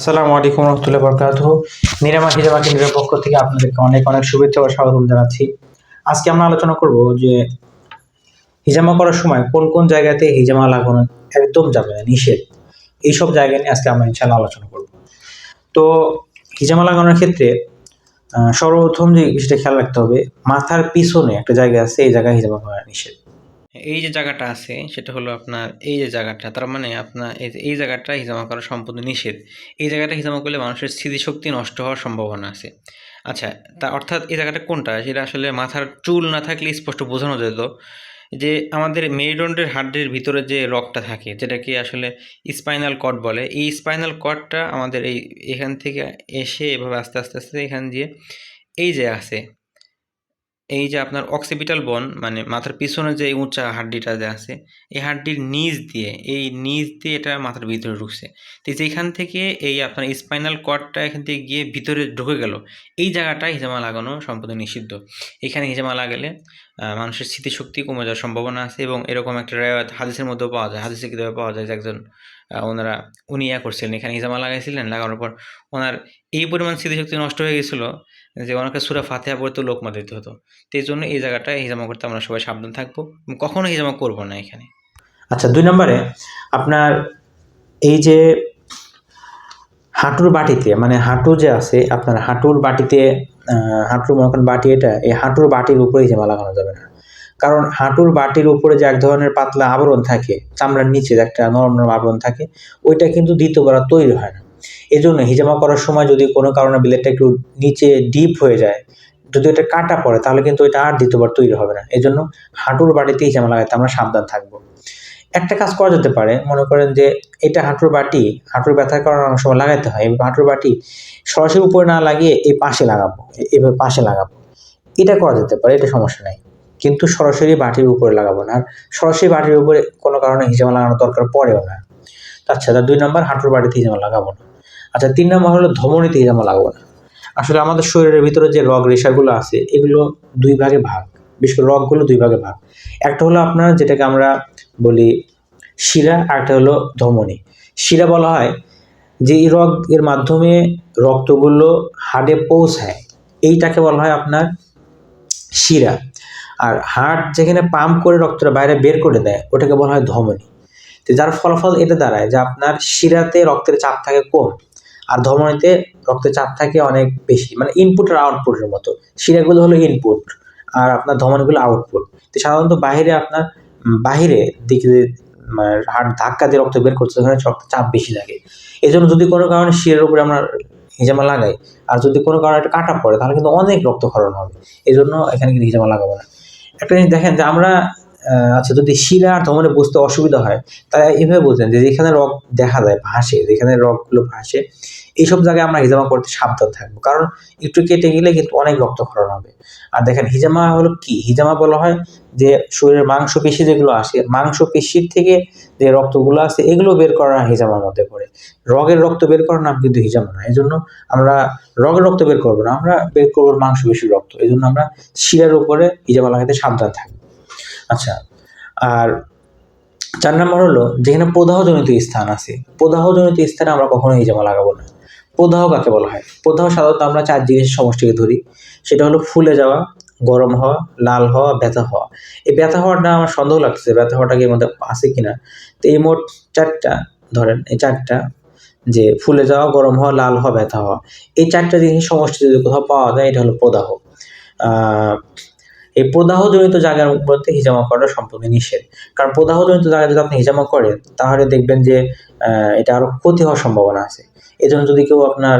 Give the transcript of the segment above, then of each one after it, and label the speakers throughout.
Speaker 1: আসসালামু আলাইকুম রহমতুল্লাহ বরকাত নিরামা হিজামা কেন্দ্রের পক্ষ থেকে আপনাদেরকে অনেক অনেক শুভেচ্ছা ও স্বাগতম জানাচ্ছি। আজকে আমরা আলোচনা করব যে হিজামা করার সময় কোন কোন জায়গাতে হিজামা লাগানো একদম যাবে না, নিষেধ। এইসব জায়গা নিয়ে আজকে আমরা ইনশাল্লাহ আলোচনা করব। তো হিজামা লাগানোর ক্ষেত্রে সর্বপ্রথম যে বিষয়টা খেয়াল রাখতে হবে, মাথার পিছনে একটা জায়গা আছে, এই জায়গায় হিজামা করা নিষেধ।
Speaker 2: এই যে জায়গাটা আছে, সেটা হলো আপনার এই যে জায়গাটা, তার মানে আপনার এই জায়গাটা হিজামা করা সম্পূর্ণ নিষেধ। এই জায়গাটা হিজামা করলে মানুষের স্মৃতিশক্তি নষ্ট হওয়ার সম্ভাবনা আছে। আচ্ছা তা অর্থাৎ এই জায়গাটা কোনটা? সেটা আসলে মাথার চুল না থাকলে স্পষ্ট বোঝানো যেত যে, আমাদের মেরুদণ্ডের হাড্ডির ভিতরে যে রগটা থাকে, যেটাকে আসলে স্পাইনাল কর্ড বলে, এই স্পাইনাল কর্ডটা আমাদের এই, এখান থেকে এসে এভাবে আস্তে আস্তে আস্তে এখান দিয়ে এই যে আছে এই যে আপনার অক্সিপিটাল বন মানে মাথার পিছনে যে উঁচা হাড্ডিটা যে আছে, এই হাড্ডির নিচ দিয়ে, এই নিচ দিয়ে এটা মাথার ভিতরে ঢুকছে। তো যেখান থেকে এই আপনার স্পাইনাল কর্ডটা এখান থেকে গিয়ে ভিতরে ঢুকে গেল, এই জায়গাটায় হিজামা লাগানো সম্পূর্ণ নিষিদ্ধ। এখানে হিজামা লাগালে মানুষের স্মৃতিশক্তি কমে যাওয়ার সম্ভাবনা আছে এবং এরকম একটা রেওয়ায়ত হাদিসের মধ্যেও পাওয়া যায়। হাদিসে কিতাবে পাওয়া যায় যে একজন ওনারা উনি ইয়া করছিলেন। এখানে হিজামা লাগাইছিলেন, লাগানোর পর ওনার এই পরিমাণ স্মৃতিশক্তি নষ্ট হয়ে গেছিল যে ওনাকে সুরা ফাতেহা পড়তে লোকমা দিতে হতো। তো এই জন্য এই জায়গাটায় হিজামা করতে আমরা সবাই সাবধান থাকব। কখনো হিজামা করব না এখানে।
Speaker 1: আচ্ছা দুই নম্বরে আপনার এই যে হাঁটুর বাটিতে মানে হাঁটু যে আছে, আপনার হাঁটুর বাটিতে হাঁটুর মনে করেন বাটি এটা, এই হাঁটুর বাটির উপরে জামা লাগানো যাবে না। কারণ হাঁটুর বাটির উপরে যে এক ধরনের পাতলা আবরণ থাকে, চামড়ার নিচে একটা নরম নরম আবরণ থাকে, ওইটা কিন্তু দ্বিতীয়বার তৈরি হয় না। এই জন্য হিজামা করার সময় যদি কোনো কারণে বিলেটটা একটু নিচে ডিপ হয়ে যায়, যদি এটা কাটা পড়ে, তাহলে কিন্তু এটা আর দ্বিতীয়বার তৈরি হবে না। এই জন্য হাঁটুর বাটিতে হিজামা লাগাতে আমরা সাবধান থাকব। একটা কাজ করা যেতে পারে। মনে করেন যে এটা হাঁটুর বাটি, হাঁটুর ব্যথার কারণে অনেক সময় লাগাতে হয়। হাঁটুর বাটি সরাসরি উপরে না লাগিয়ে এই পাশে লাগাবো, এভাবে পাশে লাগাবো। এটা করা যেতে পারে, এটা সমস্যা নেই। কিন্তু সরাসরি বাটির উপরে লাগাবো না। আর সরাসরি বাটির উপরে কোনো কারণে হিজামা লাগানো দরকার পড়েও না। আচ্ছা তার দুই নম্বর, হাঁটুর বাটিতে হিজামা লাগাবো না। আচ্ছা তিন নম্বর হলো ধমনীতে হিজামা লাগাবো না। আসলে আমাদের শরীরের ভিতরে যে রগ রেশাগুলো আছে, এগুলো দুই ভাগে ভাগ। বিশেষ করে রগগুলো দুই ভাগে ভাগ। একটা হলো আপনার যেটাকে আমরা বলি শিরা আর একটা হলো ধমনী। শিরা বলা হয় যে এই রগ এর মাধ্যমে রক্তগুলো হাড়ে পৌঁছায়। এইটাকে বলা হয় আপনার শিরা। আর হার্ট যেখানে পাম্প করে রক্তটা বাইরে বের করে দেয়, ওটাকে বলা হয় ধমনী। তো যার ফলাফল এটা দাঁড়ায় যে আপনার শিরাতে রক্তের চাপ থাকে কম, আর ধমনীতে রক্তের চাপ থাকে অনেক বেশি। মানে ইনপুট আর আউটপুটের মতো। শিরাগুলো হলো ইনপুট আর আপনার ধমনীগুলো আউটপুট তো সাধারণত বাইরে আপনার বাহিরে দিকে মানে হার্ট ধাক্কা দিয়ে রক্ত বের করছে, ওখানে রক্ত চাপ বেশি লাগে। এই জন্য যদি কোনো কারণে শিরের উপরে আমরা হিজামা লাগাই, আর যদি কোনো কারণে একটা কাটা পড়ে, তাহলে কিন্তু অনেক রক্তক্ষরণ হবে। এই জন্য এখানে কিন্তু হিজামা লাগাবো না। একটা জিনিস দেখেন যে আমরা আচ্ছা যদি আর ধমনে বুঝতে অসুবিধা হয়, তাহলে এভাবে বুঝলেন যে যেখানে রক দেখা যায় ভাসে, যেখানে রকগুলো ভাসে, এইসব জায়গায় আমরা হিজামা করতে সাবধান থাকব। কারণ একটু কেটে গেলে কিন্তু অনেক রক্তক্ষরণ হবে। আর দেখেন, হিজামা হলো কি? হিজামা বলা হয় যে শরীরের মাংস পেশি যেগুলো আসে মাংস পেশির থেকে যে রক্তগুলো আছে এগুলো বের করা হিজামার মধ্যে পড়ে। রগের রক্ত বের করার নাম কিন্তু হিজামা না এই জন্য আমরা রগের রক্ত বের করব না, আমরা বের করব মাংস পেশির রক্ত। এই জন্য আমরা শিরার উপরে হিজামা লাগাতে সাবধান থাকব। আচ্ছা আর চার নম্বর হলো, যেখানে প্রদাহজনিত স্থান আছে, প্রদাহজনিত স্থানে আমরা কখনো হিজামা লাগাবো না। প্রদাহ কাকে বলা হয়? প্রদাহ সাধারণত আমরা চার জিনিসের সমষ্টিকে ধরি, সেটা হলো ফুলে যাওয়া, গরম হওয়া, লাল হওয়া, ব্যথা হওয়া। এই ব্যথা হওয়াটা আমার সন্দেহ লাগছে ব্যথা হওয়াটা কি এর মধ্যে আছে কিনা? তো এই মোট চারটা, ধরেন এই চারটা, যে ফুলে যাওয়া, গরম হওয়া, লাল হওয়া, ব্যথা হওয়া, এই চারটা জিনিস সমষ্টি যদি কোথাও পাওয়া যায়, এটা হলো প্রদাহ। এই প্রদাহজনিত জায়গার মধ্যে হিজামা করাটা সম্পূর্ণ নিষেধ। কারণ প্রদাহজনিত জায়গায় যদি আপনি হিজামা করেন তাহলে দেখবেন যে এটা আরও ক্ষতি হওয়ার সম্ভাবনা আছে। এই জন্য যদি কেউ আপনার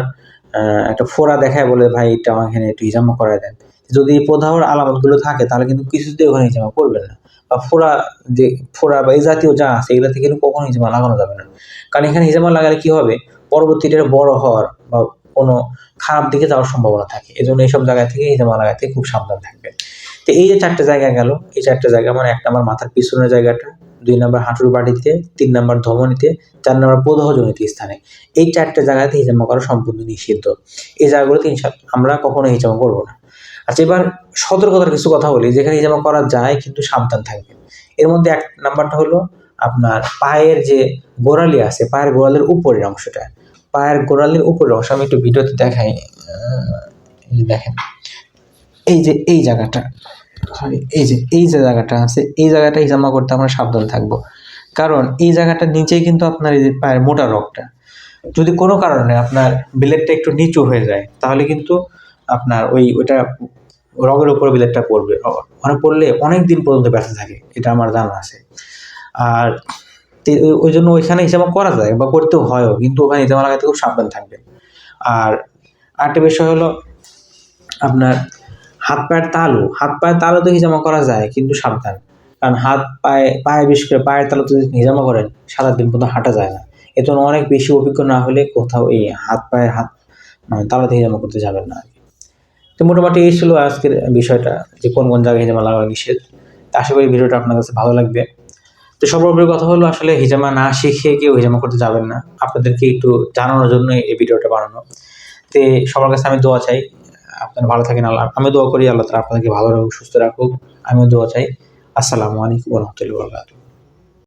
Speaker 1: একটা ফোড়া দেখায় বলে, ভাই, এটা আমার এখানে একটু হিজামা করায় দেন। যদি প্রদাহর আলামতগুলো থাকে, তাহলে কিন্তু কিছুতেই ওখানে হিজামা করবেন না। বা ফোড়া যে, ফোড়া বা এই জাতীয় যা আছে, এগুলো থেকে কিন্তু কখনো হিজামা লাগানো যাবে না। কারণ এখানে হিজামা লাগালে কি হবে? পরবর্তীতে বড় হওয়ার বা কোনো খারাপ দিকে যাওয়ার সম্ভাবনা থাকে। এই জন্য এইসব জায়গা থেকে হিজামা লাগাতে খুব সাবধান থাকবেন। তো এই যে চারটে জায়গা গেল, এই চারটে জায়গা মানে এক নম্বর মাথার পিছনের জায়গাটা, দুই নম্বর হাঁটুর বাড়িতে তিন নম্বর ধমনীতে, চার নম্বর প্রদাহজনিত স্থানে। এই চারটে জায়গাতে হিজামা করা সম্পূর্ণ নিষিদ্ধ। এই জায়গাগুলোতে আমরা কখনো হিজামা করব না। আচ্ছা এবার সতর্কতার কিছু কথা বলি। যেখানে হিজামা করা যায় কিন্তু সাবধান থাকবেন। এর মধ্যে এক নাম্বারটা হলো আপনার পায়ের যে গোড়ালি আছে, পায়ের গোড়ালির উপরের অংশটা। পায়ের গোড়ালির উপরের অংশ, আমি একটু ভিডিওতে দেখাই দেখেন। এই যে এই জায়গাটা এই যে এই যে জায়গাটা আছে, এই জায়গাটা হিজামা করতে আমরা সাবধান থাকব। কারণ এই জায়গাটার নিচেই কিন্তু আপনার এই যে পায়ের মোটা রগটা। যদি কোনো কারণে আপনার বিলেটটা একটু নিচু হয়ে যায়, তাহলে কিন্তু আপনার ওই ওটা রগের উপরে বিলেটটা পড়বে। ওখানে পড়লে অনেক দিন পর্যন্ত ব্যথা থাকে, এটা আমার জানা আছে। আর ওই- ওই জন্য ওইখানে হিসাব করা যায় বা করতেও হয়ও, কিন্তু ওখানে হিসাব লাগাতে খুব সাবধান থাকবে আর আরেকটা বিষয় হলো, আপনার হাত পায়ের তালু, হাত পায়ের তালুতে হিজামা করা যায়, কিন্তু সাবধান। কারণ হাত পায়ে পায়ে বিশেষ করে পায়ের তালুতে যদি হিজামা করেন সারা দিন পর্যন্ত হাঁটা যায় না। জন্য অনেক বেশি অভিজ্ঞ না হলে কোথাও এই হাত পায়ের হাত মানে তালুতে হিজামা করতে যাবেন না তো মোটামুটি এই ছিল আজকের বিষয়টা, যে কোন কোন জায়গায় হিজামা লাগানো নিষেধ। তো আশা করি ভিডিওটা আপনার কাছে ভালো লাগবে। তো সর্বোপরি কথা হলো, আসলে হিজামা না শিখে কেউ হিজামা করতে যাবেন না। আপনাদেরকে একটু জানানোর জন্য এই ভিডিওটা বানানো। তে সবার কাছে আমি দোয়া চাই আপনারা ভালো থাকেন, আল্লাহ আমি দোয়া করি, আল্লাহ তালা আপনাদেরকে ভালো রাখুক, সুস্থ রাখুক। আমিও দোয়া চাই। আসসালামু আলাইকুম রহমতুল্লাহ